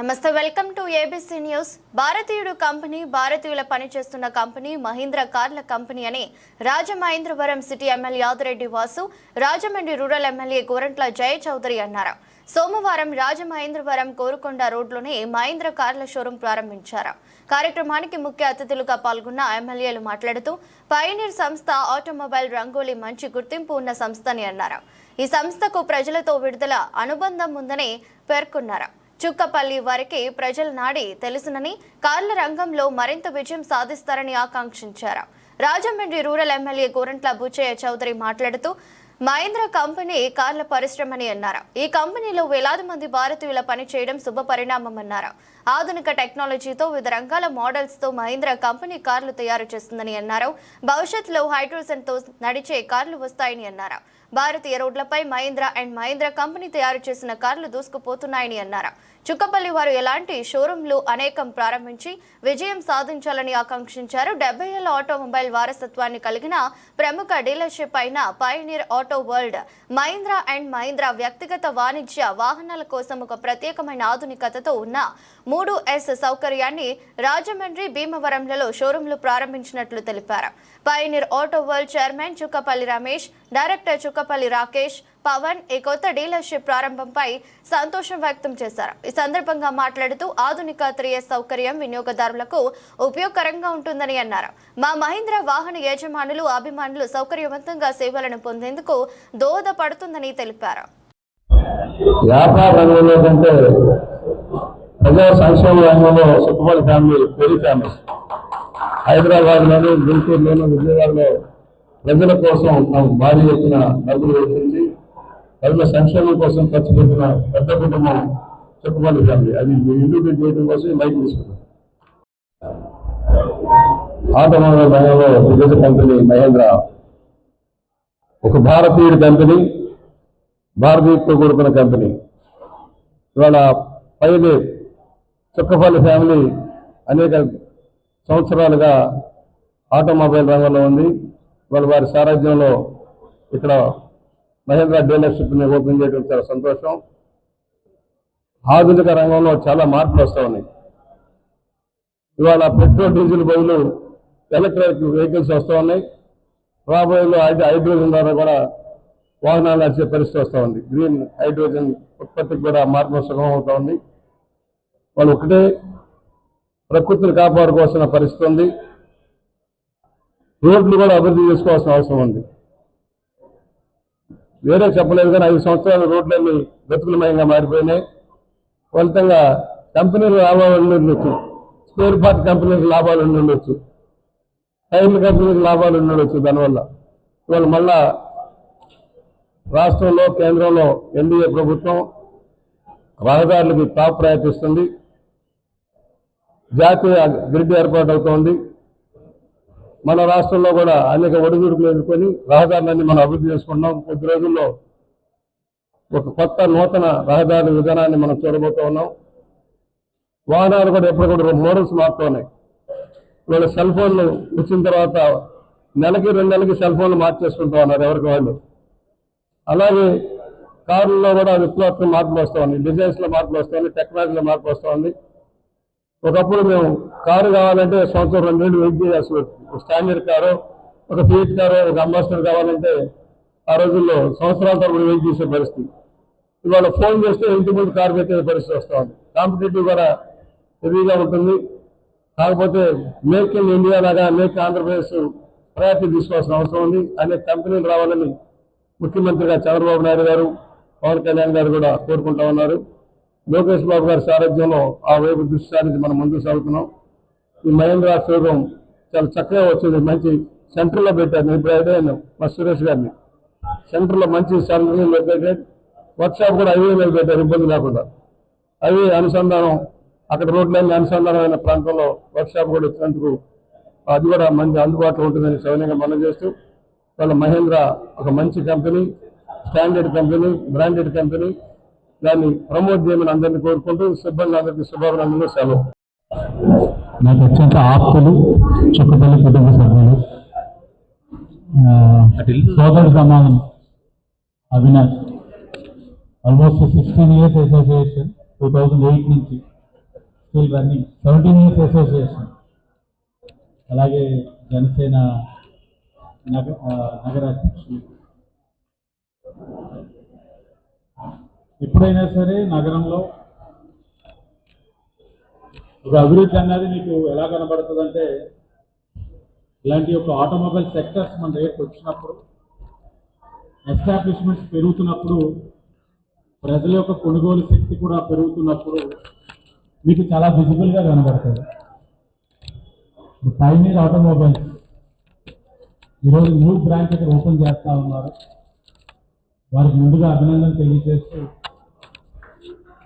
Namaste welcome to ABC news భారతీయుడు company భారతీయుల పనిచేస్తున్న కంపెనీ మహీంద్ర కార్ల కంపెనీ అని Rajamahendravaram city MLA Adireddy Vasu Rajahmundry rural MLA Gorantla Jaya Chowdary అన్నారు. సోమవారం రాజమహేంద్రవరం కోరుకొండ రోడ్లోనే మహీంద్ర కార్ల షోరూం ప్రారంభించారు. కార్యక్రమానికి ముఖ్య అతిథులుగా పాల్గొన్న ఎమ్మెల్యేలు మాట్లాడుతూ పయనీర్ సంస్థ ఆటోమొబైల్ రంగోలీ మంచి గుర్తింపు ఉన్న సంస్థని అన్నారు. ఈ సంస్థకు ప్రజలతో విడుదల అనుబంధం ఉందని పేర్కొన్నారు. చుక్కపల్లి వారికి ప్రజల నాడి తెలుసునని కార్ల రంగంలో మరింత విజయం సాధిస్తారని ఆకాంక్షించారు. రాజమండ్రి రూరల్ ఎమ్మెల్యే గోరంట్ల బుచ్చయ్య చౌదరి మాట్లాడుతూ మహేంద్ర కంపెనీ కార్ల పరిశ్రమని అన్నారు. ఈ కంపెనీలో వేలాది మంది భారతీయుల పని చేయడం శుభ పరిణామమన్నారు ఆధునిక టెక్నాలజీతో వివిధ రంగాల మోడల్స్తో మహీంద్ర కంపెనీ కార్లు తయారు చేస్తుందని అన్నారు. భవిష్యత్తులో హైడ్రోజన్తో నడిచే కార్లు వస్తాయని అన్నారు. భారతీయ రోడ్లపై మహీంద్ర అండ్ మహీంద్ర కంపెనీ తయారు చేసిన కార్లు దూసుకుపోతున్నాయని అన్నారు. చుక్కపల్లి వారు ఎలాంటి షోరూంలు అనేకం ప్రారంభించి విజయం సాధించాలని ఆకాంక్షించారు. డెబ్బై ఏళ్ళ ఆటోమొబైల్ వారసత్వాన్ని కలిగిన ప్రముఖ డీలర్షిప్ అయిన Pioneer Auto World Mahindra and Mahindra వ్యక్తిగత వాణిజ్య వాహనాల కోసం ఒక ప్రత్యేకమైన ఆధునికతతో ఉన్న మూడు ఎస్ సౌకర్యాన్ని రాజమండ్రి భీమవరంలలో షోరూంలు ప్రారంభించినట్లు తెలిపారు. Pioneer Auto World chairman Chukkapalli Ramesh director Chukkapalli Rakesh Pavan ఈ కొత్త డీలర్షిప్ ప్రారంభంపై సంతోషం వ్యక్తం చేశారు. ఈ సందర్భంగా మాట్లాడుతూ ఆధునిక త్రీ ఎస్ సౌకర్యం వినియోగదారులకు ఉపయోగకరంగా ఉంటుందని అన్నారు. మా మహీంద్ర వాహన యజమానులు అభిమానులు సౌకర్యవంతంగా సేవలను పొందేందుకు దోహదపడుతుందని తెలిపారు. వ్యాపార రంగంలో కంటే ప్రజా సంక్షేమ రంగంలో సుఖపడి ఫ్యామిలీ వెరీ ఫేమస్ హైదరాబాద్లోను గుంటూరులోను విజయవాడలో ప్రజల కోసం తాము భారీ ఎత్తున డబ్బులు వెచ్చించి ప్రజల సంక్షేమం కోసం ఖర్చు పెట్టిన పెద్ద కుటుంబం చుట్టుపల్లి ఫ్యామిలీ. అది ఇంట్రడ్యూస్ చేయడం కోసం ఈ మైక్ తీసుకున్నాం ఆటోమొబైల్ రంగంలో విదేశ కంపెనీ మహేంద్ర ఒక భారతీయుడి కంపెనీ భారతీయులతో కూడుకున్న కంపెనీ. ఇవాళ పైన చుక్కపల్లి ఫ్యామిలీ అనేక సంవత్సరాలుగా ఆటోమొబైల్ రంగంలో ఉంది. వాళ్ళ వారి సారథ్యంలో ఇక్కడ మహేంద్ర డీలర్షిప్ని ఓపెన్ చేయడం చాలా సంతోషం. ఆధునిక రంగంలో చాలా మార్పులు వస్తూ ఉన్నాయి. ఇవాళ పెట్రోల్ డీజిల్ బదులు ఎలక్ట్రిక్ వెహికల్స్ వస్తూ ఉన్నాయి. రాబోయేలో అయితే హైడ్రోజన్ ద్వారా కూడా వాహనాలు నడిచే పరిస్థితి వస్తూ ఉంది. గ్రీన్ హైడ్రోజన్ ఉత్పత్తికి కూడా మార్పు సుగమం అవుతూ ఉంది. వాళ్ళు ఒకటే ప్రకృతిని కాపాడుకోవాల్సిన పరిస్థితి ఉంది. రోడ్లు కూడా అభివృద్ధి చేసుకోవాల్సిన అవసరం ఉంది. వేరే చెప్పలేదు కానీ ఐదు సంవత్సరాల రోడ్లన్నీ బతుకులమయంగా మారిపోయినాయి. ఫలితంగా కంపెనీలు లాభాలు ఉండొచ్చు. స్పేర్ పార్ట్ కంపెనీలకు లాభాలు ఉండొచ్చు. టైర్ల కంపెనీలకు లాభాలు ఉండొచ్చు దానివల్ల. ఇవాళ మళ్ళా రాష్ట్రంలో కేంద్రంలో ఎన్డీఏ ప్రభుత్వం రహదారులకి టాప్ ప్రయత్నిస్తుంది జాతీయ గ్రిడ్ ఏర్పాటు అవుతోంది. మన రాష్ట్రంలో కూడా అనేక ఒడిదుడుకులు ఎదుర్కొని రహదారులన్నీ మనం అభివృద్ధి చేసుకున్నాం. కొద్ది రోజుల్లో ఒక కొత్త నూతన రహదారి విధానాన్ని మనం చూడబోతూ ఉన్నాం. వాహనాలు కూడా ఎప్పటికప్పుడు మోడల్స్ మారుతున్నాయి. ఇవాళ సెల్ ఫోన్లు వచ్చిన తర్వాత నెలకి రెండు నెలలకి సెల్ ఫోన్లు మార్చేసుకుంటా ఉన్నారు ఎవరికి వాళ్ళు. అలాగే కారుల్లో కూడా విప్లవాత్మక మార్పులు వస్తూ ఉన్నాయి. డిజైన్స్లో మార్పులు వస్తూ ఉన్నాయి. టెక్నాలజీలో మార్పు వస్తూ ఉంది ఒకప్పుడు మేము కారు కావాలంటే సంవత్సరం రెండు నెలలు వెయిట్ చేయాల్సి వచ్చింది ఒక స్టాండర్డ్ కారు ఒక ఫీట్ కారు ఒక అంబాసిడర్ కావాలంటే ఆ రోజుల్లో సంవత్సరాల తరపున వెయిట్ చేసే పరిస్థితి. ఇవాళ ఫోన్ చేస్తే ఇంటి ముందు కారు పెట్టే పరిస్థితి వస్తూ ఉంది. కాంపిటేటివ్ కూడా హెవీగా ఉంటుంది. కాకపోతే మేక్ ఇన్ ఇండియా లాగా మేక్ ఆంధ్రప్రదేశ్ ప్రయారిటీ తీసుకోవాల్సిన అవసరం ఉంది. అనేక కంపెనీలు రావాలని ముఖ్యమంత్రిగా చంద్రబాబు నాయుడు గారు పవన్ కళ్యాణ్ గారు కూడా కోరుకుంటా ఉన్నారు. లోకేష్ బాబు గారి సారథ్యంలో ఆ వైపు దృష్టి సారించి మనం ముందుకు సాగుతున్నాం. ఈ మహేంద్ర షోరూమ్ చాలా చక్కగా వచ్చింది. మంచి సెంటర్లో పెట్టారు. నేను ఇప్పుడు అడిగాను మా సురేష్ గారిని. సెంటర్లో మంచి సెంటర్లు పెట్టారు. వర్క్షాప్ కూడా హైవే మీద పెట్టారు. ఇబ్బంది లేకుండా. హైవే అనుసంధానం అక్కడ రోడ్లన్నీ అనుసంధానమైన ప్రాంతంలో వర్క్షాప్ కూడా ఇచ్చినందుకు అది కూడా మంచి అందుబాటులో ఉంటుందని సౌన్యంగా మనం చేస్తూ వాళ్ళ మహేంద్ర ఒక మంచి company standard company branded company దాన్ని ప్రమోట్ చేయమని అందరినీ కోరుకుంటూ సిబ్బంది అందరికీ శుభాభినందనలు సెలవు. నాకు అత్యంత ఆప్తులు చుక్కపల్లి కుటుంబ సభ్యులు ఆ, సోదర సమానం Avinash almost sixteen years association two thousand eight నుంచి still running seventeen years association అలాగే జనసేన నగ ఆ, నగర అధ్యక్షులు ఎప్పుడైనా సరే నగరంలో ఒక అభివృద్ధి అన్నది మీకు ఎలా కనబడుతుందంటే ఇలాంటి ఒక ఆటోమొబైల్ సెక్టర్స్ మన దగ్గరికి వచ్చినప్పుడు ఎస్టాబ్లిష్మెంట్స్ పెరుగుతున్నప్పుడు ప్రజల యొక్క కొనుగోలు శక్తి కూడా పెరుగుతున్నప్పుడు మీకు చాలా విజిబుల్గా కనబడుతుంది. పైనీర్ ఆటోమొబైల్స్ ఈరోజు న్యూ బ్రాంచ్ ఇక్కడ ఓపెన్ చేస్తూ ఉన్నారు. వారికి ముందుగా అభినందన తెలియజేస్తూ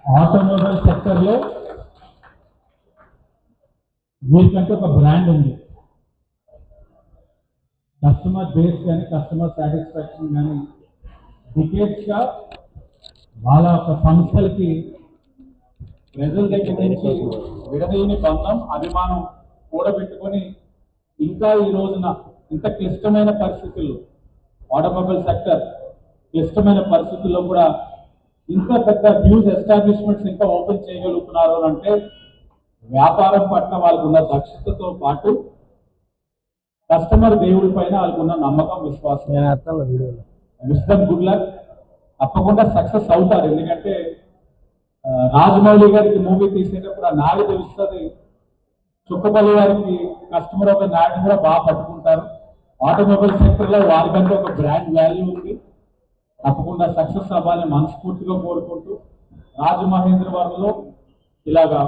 ఆటోమొబైల్ సెక్టర్లో వీరికంటే ఒక బ్రాండ్ ఉంది. కస్టమర్ బేస్ కానీ కస్టమర్ సాటిస్ఫాక్షన్ కానీ డికేట్స్గా వాళ్ళ యొక్క సంస్థలకి ప్రజల దగ్గర నుంచి విడదీయని బంధం అభిమానం కూడబెట్టుకొని ఇంకా ఈ రోజున ఇంత క్లిష్టమైన పరిస్థితుల్లో ఆటోమొబైల్ సెక్టర్ క్లిష్టమైన పరిస్థితుల్లో కూడా ఇంత పెద్ద హ్యూజ్ ఎస్టాబ్లిష్మెంట్స్ ఇంకా ఓపెన్ చేయగలుగుతున్నారు అని అంటే వ్యాపారం పట్ల వాళ్ళకు ఉన్న దక్షతతో పాటు కస్టమర్ దేవుడి పైన వాళ్ళకు ఉన్న నమ్మకం విశ్వాసం. Wisdom good luck. తప్పకుండా సక్సెస్ అవుతారు. ఎందుకంటే రాజమౌళి గారికి మూవీ తీసేటప్పుడు ఆ నాడు తెలుస్తుంది. చుక్కపల్లి గారికి కస్టమర్ ఒక నాడు కూడా బాగా పట్టుకుంటారు. ఆటోమొబైల్ సెక్టర్లో వారికంటే ఒక బ్రాండ్ వాల్యూ ఉంది. తప్పకుండా సక్సెస్ అవ్వాలని మనస్ఫూర్తిగా కోరుకుంటూ రాజమహేంద్రవరంలో ఇలాగా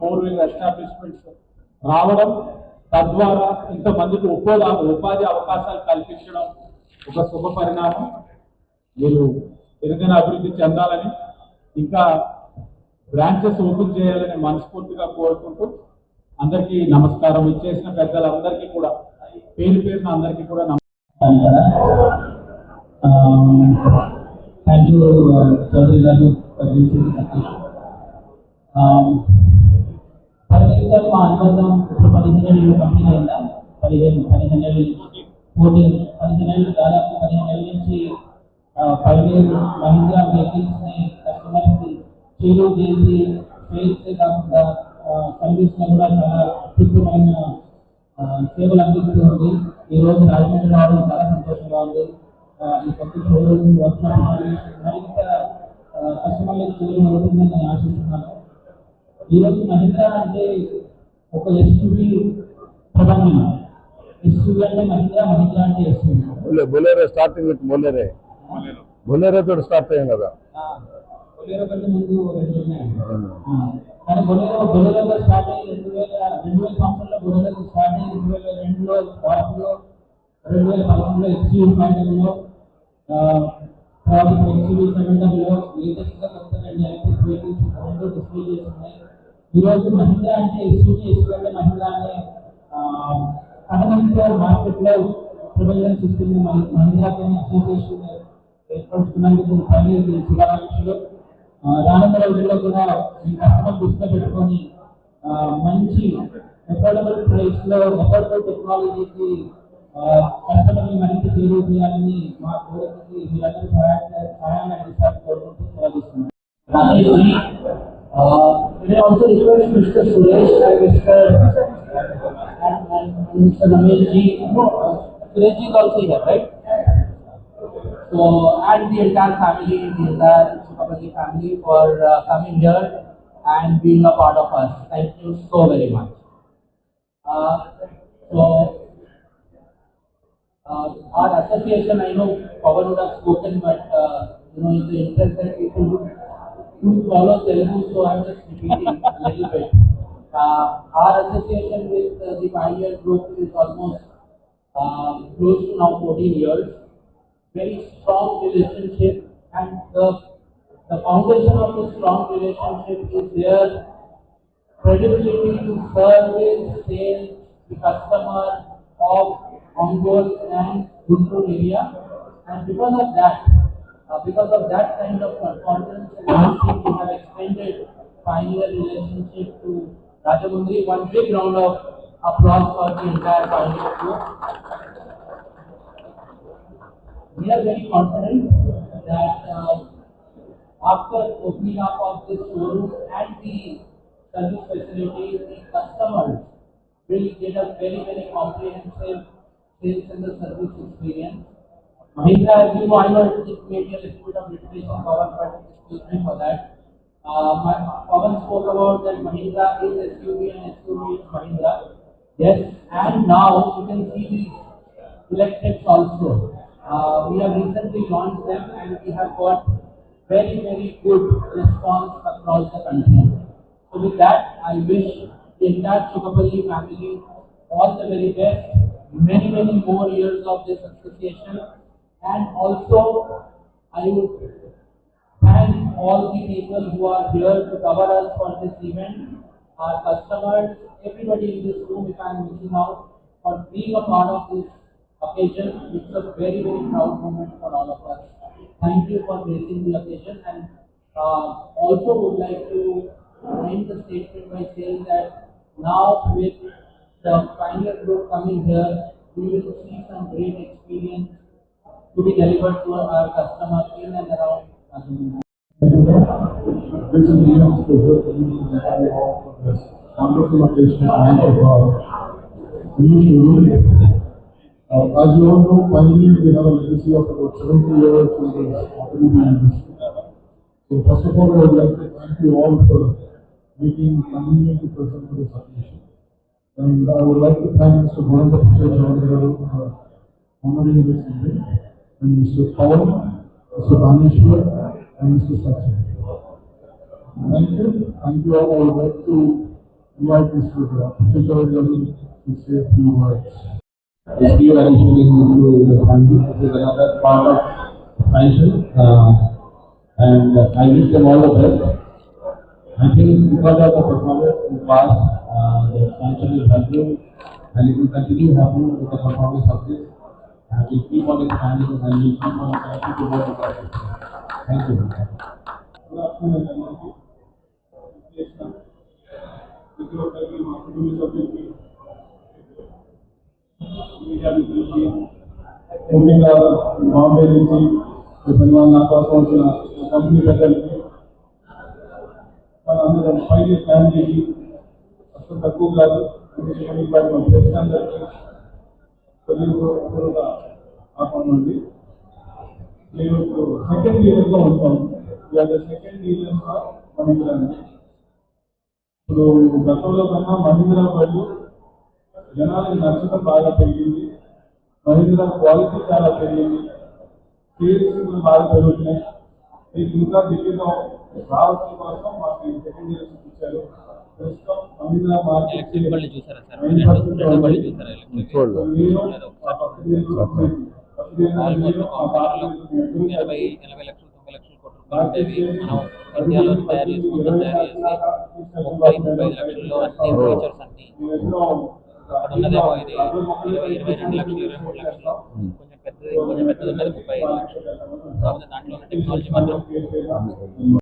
ఫోర్ వీలర్ ఎస్టాబ్లిష్మెంట్స్ రావడం తద్వారా ఇంతమందికి ఉపాధి ఉపాధి అవకాశాలు కల్పించడం ఒక శుభ పరిణామం. మీరు ఏదైనా అభివృద్ధి చెందాలని ఇంకా బ్రాంచెస్ ఓపెన్ చేయాలని మనస్ఫూర్తిగా కోరుకుంటూ అందరికీ నమస్కారం. ఇచ్చేసిన పెద్దలందరికీ కూడా పేరు పేరున అందరికీ కూడా నమస్కారం. థ్యాంక్ యూ చౌదరి గారు పదిహేను మా అనుబంధం ఇప్పుడు పదిహేను ఏళ్ళు కంపెనీ అయిందా పదిహేను పదిహేను ఏళ్ళు ఫోర్టీన్ పదిహేను ఏళ్ళు దాదాపు పదిహేను ఏళ్ళ నుంచి పదిహేను మహీంద్రా వెహికల్స్ని కస్టమర్స్కి చేసి సేల్స్ కాకుండా సర్వీస్ కూడా చాలా అత్యుత్తమైన సేవలు అందిస్తుంది ఈ రోజు రాజమండ్రి రావడం చాలా సంతోషంగా ఉంది. ఈ కొత్త షోరూమ్ వర్క్షాప్ మరింత కస్టమర్లకు చేరువ అవుతుందని నేను ఆశిస్తున్నాను. ఈరోజు మహీంద్రా అంటే ఒక ఎస్యూవి ప్రధానం ఎస్యూవి అంటే మహీంద్రా మహీంద్రా అంటే SUV బొలే- Bolero starting with Bolero. Bolero తోటి స్టార్ట్ అయ్యాం కదా. బొలేరో కంటే ముందు రెండు కానీ బొలేరో బొలేరోగా స్టార్ట్ అయ్యి రెండు వేల రెండు వేల సంవత్సరంలో బొలేరో స్టార్ట్ అయ్యి రెండు వేల రెండులో వారంలో రెండు వేల పదకొండులో ఎక్స్యూవి ఫైనల్లో తర్వాత ఎక్స్యూవి సెవెంటర్లో లేటెస్ట్గా కొత్త రెండు ఎలక్ట్రిక్ వెహికల్స్ డిస్ప్లే చేసి ఈరోజు అంటే అనే కథనంతో మార్కెట్లో అసోసియేషన్ శుభాకాంక్షలు రానున్న రోజుల్లో కూడా దృష్టిలో పెట్టుకొని మంచి అఫోర్డబుల్ ప్రైస్ టెక్నాలజీకి కస్టమర్ని మరింత చేరువ చేయాలని మా కోరికకి మీరందరూ సహాయ సహాయాన్ని అందిస్తారని కోరుకుంటూ సెలవిస్తున్నాను Today also request Mr. Suresh and Mr. and, and Mr. Ramesh ji. No, uh, Suresh ji is also here, right? So, and the entire family, the entire Chukapati family for uh, coming here and being a part of us. Thank you so very much. Uh, so, uh, our association, I know Pawan would have spoken, but uh, you know, in the interest that people would to follow Telugu, so I'm just repeating a little bit. Uh, our association with uh, the Pioneer Group is almost uh, close to now 14 years very strong relationship and the, the foundation of the strong relationship is their credibility to service, sales, the customer of Ongole and Guntur area. And because of that, uh, because of that kind of confidence we have extended pioneer relationship to Rajamundri. One big round of applause for the entire pioneer we are very confident that uh, after opening up of this showroom and the service facility, the customers will get a very, very comprehensive sales and the service experience. Mahindra, as you know, know it may be a little bit of repetition, Pawan, but excuse me for that. Uh, Pawan spoke about that Mahindra is SUV and SUV is Mahindra. Yes, and now you can see these electrics also. Uh, we have recently launched them and we have got very, very good response across the country. So with that, I wish the entire Chukapalli family all the very best, many, many more years of this association. And also, I would thank all the people who are here to cover us for this event, our customers, everybody in this room, if I am missing out, for being a part of this occasion. It's a very, very proud moment for all of us. Thank you for gracing the occasion and uh, also would like to end the statement by saying that now with the Pioneer Group coming here, we will see some great experience to be delivered to our customers in and around Kazimierz. This is the young student, that we all for this wonderful occasion and of our new showroom. Uh, as you all know, finally, we have a legacy of about seventy years in the automobile industry. So first of all, I would like to thank you all for making convenient to present to this occasion. And I would like to thank Mr. Guranda Pichai Chaudhary this event, and Mr. Pawan, Mr. Dhaneshwar, and Mr. Sachin. Thank you. Thank you all. I would like to invite Mr. Pichai Chaudhary to say a few words. SDO addition is into the family, this is another part of expansion, uh, and I wish them all the best. I think because of the performance in the past, uh, the expansion will continue, and it will continue happening with the performance of this. And we'll keep on expanding and we'll keep on expanding to more expansion. Thank you. Good afternoon, everybody. చేసిన ప్రతి ఒక్కరికి మా కుటుంబ సభ్యులకి media మిత్రులకి ముఖ్యంగా బాంబే నుంచి ఈ పనివాళ్ళ నా కోసం వచ్చిన కంపెనీ పెద్దలకి మన అందరం ఫైవ్ ఫ్యామిలీకి అసలు తక్కువ కాదు. అందుకని మన ప్రెసిడెంట్కి తెలుగుగా ఆపండి. నేను ఇప్పుడు సెకండ్ ఇయర్లో ఉంటాను. ఇవాళ సెకండ్ ఇయర్ మహీంద్రా ఇప్పుడు గతంలో కన్నా మహీంద్రా బళ్ళు జనాలకు నచ్చడం బాగా పెరిగింది. మహీంద్రా క్వాలిటీ చాలా పెరిగింది. సేల్స్ బాగా పెరుగుతున్నాయి. మీకు ఇంకా ఢిల్లీలో రావడం కోసం మాకు సెకండ్ ఇయర్ ఇచ్చారు. ఎలక్ట్రిక్ బళ్ళు చూసారా సార్? రెండు బళ్ళు చూసారా? ఎలక్ట్రిక్ ఆల్మోస్ట్ ఎనభై ఎనభై లక్షలు తొంభై లక్షల కోట్ల రూపాయలు ఉండేవి మనం ఇండియాలో తయారు చేసి మొత్తం తయారు చేసి ముప్పై లక్షల్లో అన్ని ఫీచర్స్ అన్ని అక్కడ ఉన్నదేమో ఇది ఇరవై ఇరవై రెండు లక్షలు ఇరవై మూడు లక్షలు. కొంచెం పెద్దది కొంచెం పెద్దది ఉన్నది ముప్పై ఐదు లక్షలు. కాకపోతే దాంట్లో ఉన్న టెక్నాలజీ మాత్రం